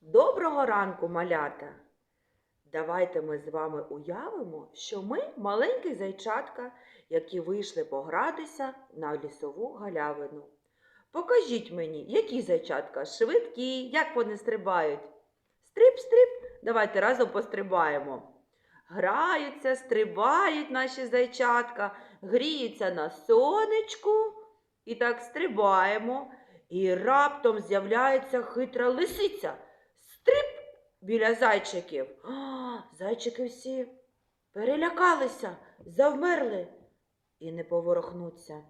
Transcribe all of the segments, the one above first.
Доброго ранку, малята! Давайте ми з вами уявимо, що ми маленькі зайчатка, які вийшли погратися на лісову галявину. Покажіть мені, які зайчатка швидкі, як вони стрибають. Стрип-стрип, давайте разом пострибаємо. Граються, стрибають наші зайчатка, гріються на сонечку і так стрибаємо. І раптом з'являється хитра лисиця. Стрип біля зайчиків. А, зайчики всі перелякалися, завмерли і не поворохнуться.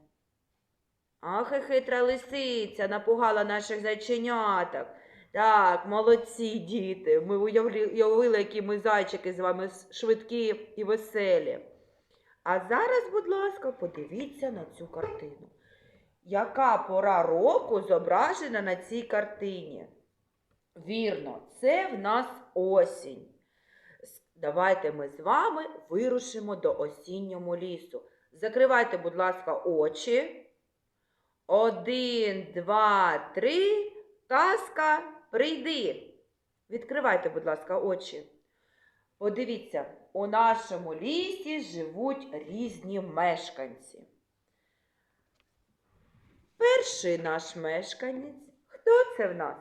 Ах, і хитра лисиця напугала наших зайченяток. Так, молодці діти. Ми уявили, які ми зайчики з вами швидкі і веселі. А зараз, будь ласка, подивіться на цю картину. Яка пора року зображена на цій картині? Вірно, це в нас осінь. Давайте ми з вами вирушимо до осіннього лісу. Закривайте, будь ласка, очі. Один, два, три. Казка, прийди. Відкривайте, будь ласка, очі. Подивіться, у нашому лісі живуть різні мешканці. Перший наш мешканець. Хто це в нас?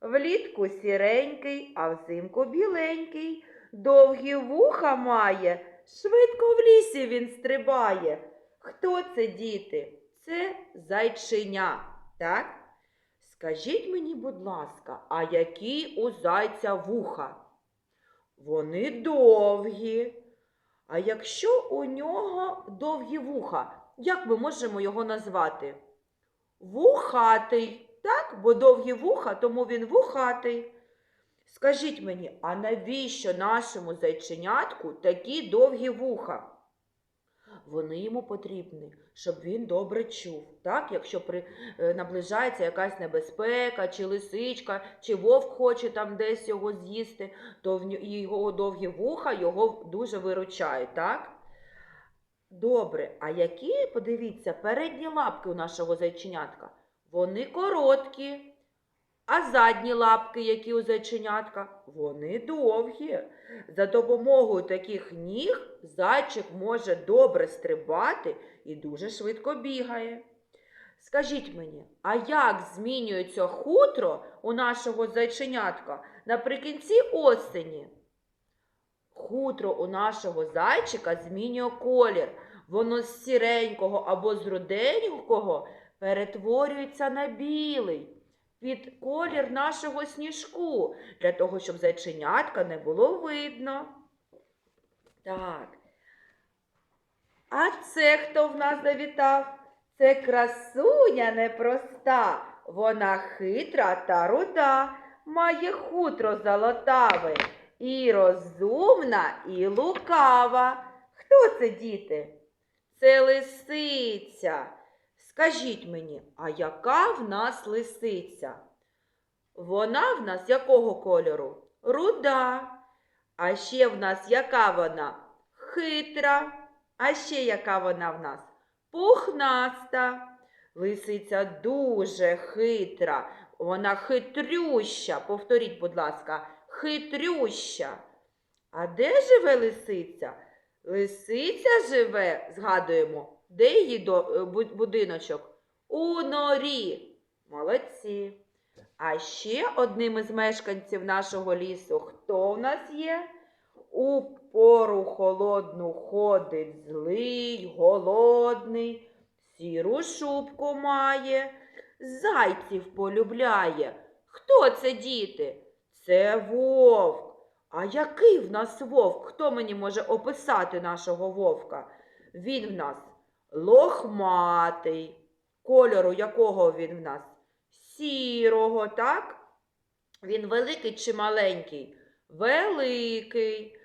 Влітку сіренький, а взимку біленький. Довгі вуха має, швидко в лісі він стрибає. Хто це, діти? Це зайчиня, так? Скажіть мені, будь ласка, а які у зайця вуха? Вони довгі. А якщо у нього довгі вуха, як ми можемо його назвати? Вухатий. Так, бо довгі вуха, тому він вухатий. Скажіть мені, а навіщо нашому зайченятку такі довгі вуха? Вони йому потрібні, щоб він добре чув. Так, якщо при, е, наближається якась небезпека, чи лисичка, чи вовк хоче там десь його з'їсти, то в його довгі вуха його дуже виручають, так? Добре, а які, подивіться, передні лапки у нашого зайченятка? Вони короткі. А задні лапки, які у зайченятка, вони довгі. За допомогою таких ніг зайчик може добре стрибати і дуже швидко бігає. Скажіть мені, а як змінюється хутро у нашого зайченятка наприкінці осені? Хутро у нашого зайчика змінює колір. Воно з сіренького або з руденького перетворюється на білий під колір нашого сніжку, для того, щоб зайченятка не було видно. Так. А це хто в нас завітав? Це красуня непроста. Вона хитра та руда, має хутро золотаве, і розумна, і лукава. Хто це, діти? Це лисиця. Скажіть мені, а яка в нас лисиця? Вона в нас якого кольору? Руда. А ще в нас яка вона? Хитра. А ще яка вона в нас? Пухнаста. Лисиця дуже хитра. Вона хитрюща. Повторіть, будь ласка, хитрюща. А де живе лисиця? Лисиця живе, згадуємо, де її е, будиночок? У норі. Молодці. А ще одним із мешканців нашого лісу хто в нас є? У пору холодну ходить злий, голодний, сіру шубку має, зайців полюбляє. Хто це діти? Це вовк. А який в нас вовк? Хто мені може описати нашого вовка? Він в нас лохматий. Кольору якого він в нас? Сірого, так? Він великий чи маленький? Великий.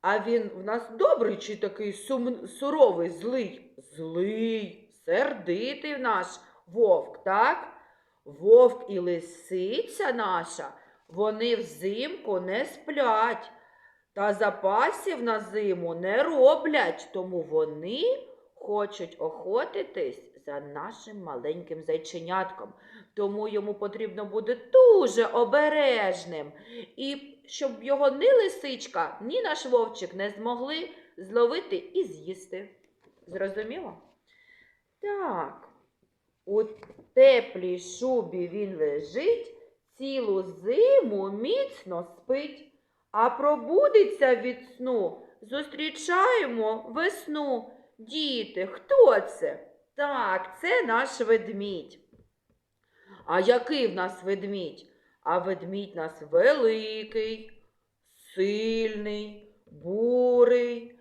А він в нас добрий чи такий сум... суровий, злий? Злий, сердитий наш вовк, так? Вовк і лисиця наша, вони взимку не сплять та запасів на зиму не роблять, тому вони хочуть охотитись за нашим маленьким зайченятком. Тому йому потрібно бути дуже обережним. І щоб його ні лисичка, ні наш вовчик не змогли зловити і з'їсти. Зрозуміло? Так, у теплій шубі він лежить, цілу зиму міцно спить, а пробудеться від сну. Зустрічаємо весну. Діти, хто це? Так, це наш ведмідь. А який в нас ведмідь? А ведмідь нас великий, сильний, бурий.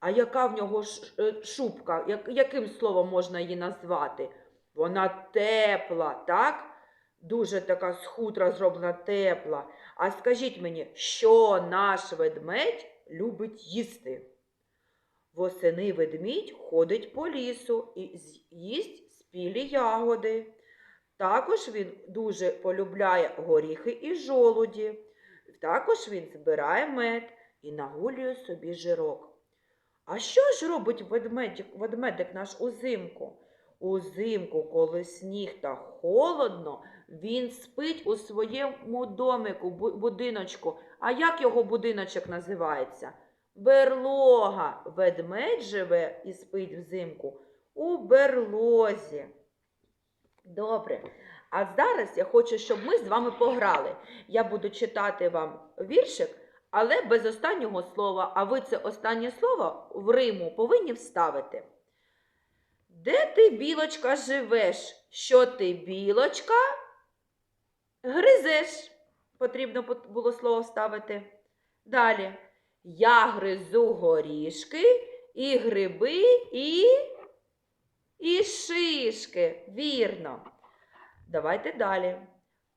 А яка в нього е, шубка? Яким словом можна її назвати? Вона тепла, так? Дуже така з хутра зроблена тепла. А скажіть мені, що наш ведмедь любить їсти? Восени ведмідь ходить по лісу і їсть спілі ягоди. Також він дуже полюбляє горіхи і жолуді. Також він збирає мед і нагулює собі жирок. А що ж робить ведмедик, ведмедик наш узимку? Узимку, коли сніг та холодно, він спить у своєму домику, будиночку. А як його будиночок називається? Берлога. Ведмедь живе і спить взимку у берлозі. Добре. А зараз я хочу, щоб ми з вами пограли. Я буду читати вам віршик, але без останнього слова. А ви це останнє слово в Риму повинні вставити. Де ти, білочка, живеш? Що ти, білочка? Гризеш. Потрібно було слово вставити. Далі. Я гризу горішки, і гриби, і, і шишки. Вірно. Давайте далі.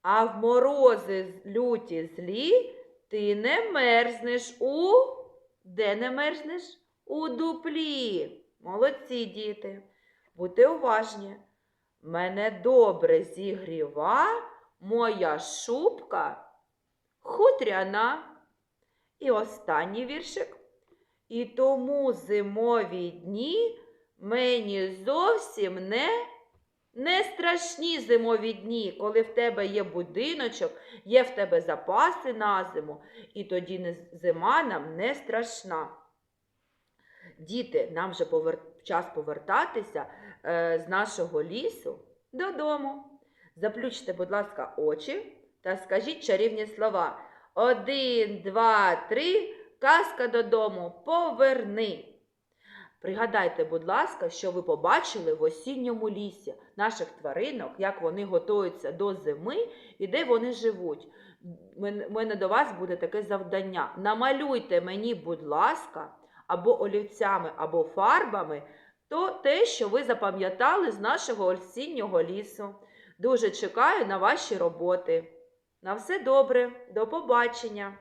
А в морози люті злі ти не мерзнеш у. Де не мерзнеш? У дуплі. Молодці, діти. Будьте уважні. Мене добре зігріва моя шубка хутряна. І останній віршик. І тому зимові дні мені зовсім не, не страшні зимові дні, коли в тебе є будиночок, є в тебе запаси на зиму, і тоді зима нам не страшна. Діти, нам вже повер... час повертатися е, з нашого лісу додому. Заплющте, будь ласка, очі та скажіть чарівні слова. Один, два, три, казка додому, поверни. Пригадайте, будь ласка, що ви побачили в осінньому лісі наших тваринок, як вони готуються до зими і де вони живуть. У мене до вас буде таке завдання. Намалюйте мені, будь ласка, або олівцями, або фарбами то те, що ви запам'ятали з нашого осіннього лісу. Дуже чекаю на ваші роботи. На все добре, до побачення!